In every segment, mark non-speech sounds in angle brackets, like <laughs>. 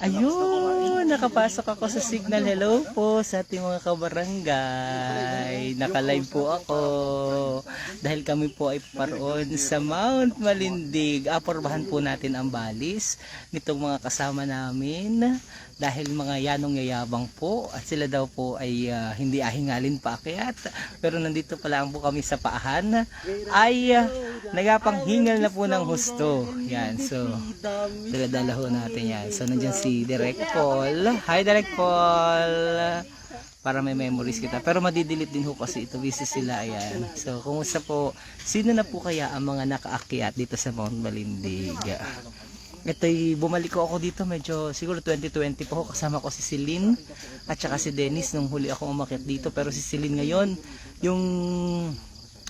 哎呦。Nakapasok ako sa signal. Hello po sa ating mga kabarangay. Naka-live po ako. Dahil kami po ay paroon sa Mount Malindig. Aporbahan po natin ang balis nitong mga kasama namin. Dahil mga yanong yayabang po at sila daw po ay ah, hindi ahingalin pa akyat. Pero nandito pa lang po kami sa paahan ay uh, nagapanghingal na po ng husto. Yan, so Dala-dala ho natin yan. So, nandiyan si Direk Paul. Hi, Direk Paul! Para may memories kita. Pero madidelete din ho kasi ito. Busy sila. Ayan. So, kumusta po? Sino na po kaya ang mga nakaakyat dito sa Mount Malindig? Ito'y bumalik ko ako dito medyo siguro 2020 po ako kasama ko si Celine at saka si Dennis nung huli ako umakyat dito pero si Celine ngayon yung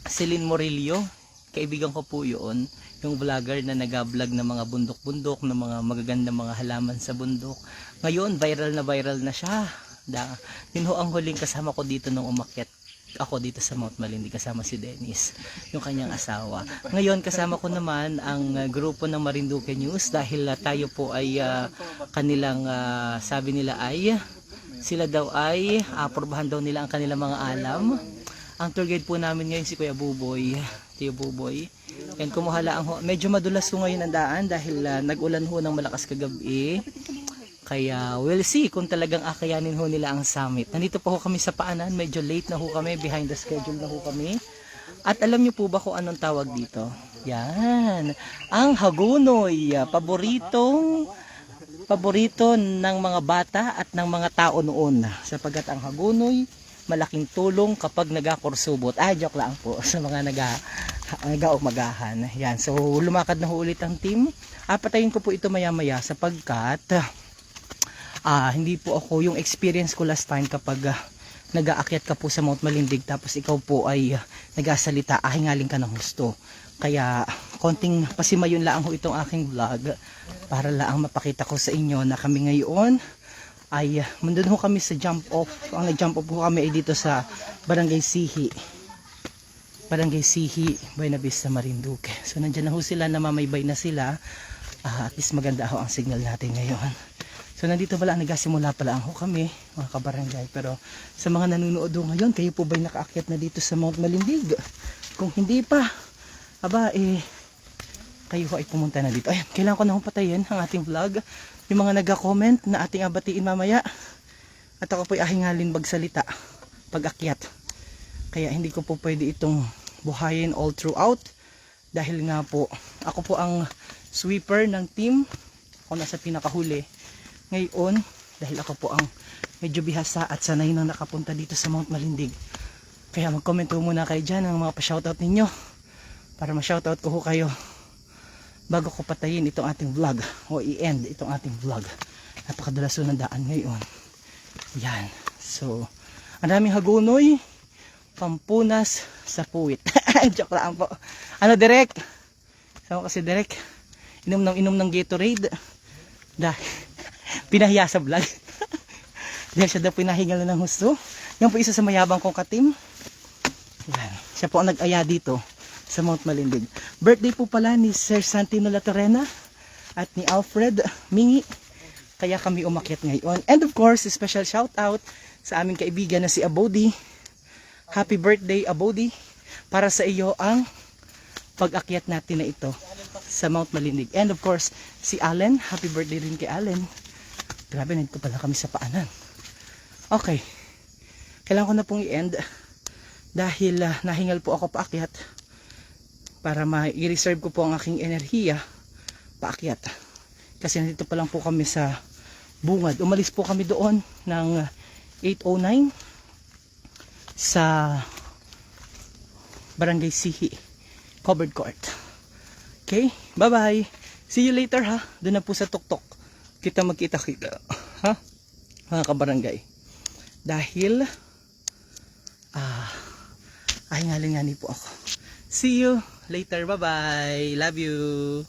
Celine Morillo kaibigan ko po yun yung vlogger na nag-vlog ng mga bundok-bundok ng mga magagandang mga halaman sa bundok ngayon viral na viral na siya da, yun ho ang huling kasama ko dito nung umakyat ako dito sa Mount Malindi kasama si Dennis, yung kanyang asawa. Ngayon kasama ko naman ang uh, grupo ng Marinduque News dahil uh, tayo po ay uh, kanilang uh, sabi nila ay sila daw ay apurbahan daw nila ang kanilang mga alam. Ang tour guide po namin ngayon si Kuya Buboy, Tio Buboy. And kumuhala ang medyo madulas ho ngayon ang daan dahil uh, nag-ulan ho ng malakas kagabi. Kaya we'll see kung talagang akayanin ho nila ang summit. Nandito pa ho kami sa paanan, medyo late na ho kami, behind the schedule na ho kami. At alam niyo po ba kung anong tawag dito? Yan, ang hagunoy, ah, paboritong paborito ng mga bata at ng mga tao noon sapagat ang hagunoy malaking tulong kapag nagakursubot. Ah, joke lang po <laughs> sa mga naga nagaumagahan. Yan. So, lumakad na ho ulit ang team. Ah, patayin ko po ito maya-maya sapagkat ah, hindi po ako yung experience ko last time kapag ah, nag-aakyat ka po sa Mount Malindig tapos ikaw po ay ah, nagasalita, ahingaling ka ng gusto. Kaya konting pasimayon lang ho itong aking vlog para lang mapakita ko sa inyo na kami ngayon ay uh, mandun ho kami sa jump off. Ang nag-jump off ho kami ay dito sa Barangay Sihi. Barangay Sihi, Buena Marinduque. So nandyan na ho sila, namamaybay na sila. Ah, at least maganda ho ang signal natin ngayon. So nandito pala, nagasimula pala ang ho kami, mga kabarangay. Pero sa mga nanonood ho ngayon, kayo po ba'y nakaakyat na dito sa Mount Malindig? Kung hindi pa, aba eh, kayo ay pumunta na dito. Ayan, kailangan ko na hong patayin ang ating vlog. Yung mga nagka-comment na ating abatiin mamaya. At ako po'y ahingalin magsalita pag akyat. Kaya hindi ko po pwede itong buhayin all throughout. Dahil nga po, ako po ang sweeper ng team. Ako nasa pinakahuli. Ngayon, dahil ako po ang medyo bihasa at sanay nang nakapunta dito sa Mount Malindig. Kaya mag-comment muna kayo dyan ng mga pa-shoutout ninyo. Para ma-shoutout ko ho kayo bago ko patayin itong ating vlog o i-end itong ating vlog. Napakadalas ng daan ngayon. Yan. So ang daming hagunoy pampunas sa puwit. <laughs> Joke lang po. Ano direct sama kasi direct inom ng inom ng Gatorade. Dahil pinahiya sa vlog <laughs> dahil siya daw pinahingal na ng husto yan po isa sa mayabang kong katim yan siya po ang nag-aya dito sa Mount Malindig. Birthday po pala ni Sir Santino Latorena at ni Alfred Mingi. Kaya kami umakyat ngayon. And of course, special shout out sa aming kaibigan na si Abodi. Happy birthday Abodi. Para sa iyo ang pag-akyat natin na ito sa Mount Malindig. And of course, si Allen. Happy birthday rin kay Allen. Grabe, nandito pala kami sa paanan. Okay. Kailangan ko na pong i-end dahil uh, nahingal po ako paakyat para ma-reserve ko po ang aking enerhiya paakyat. Kasi nandito pa lang po kami sa bungad. Umalis po kami doon ng 809 sa Barangay Sihi covered court. Okay? Bye bye see you later ha? Doon na po sa tuktok kita magkita kita. Ha? Mga kabarangay. Dahil ah ay nga po ako. See you later. Bye bye love you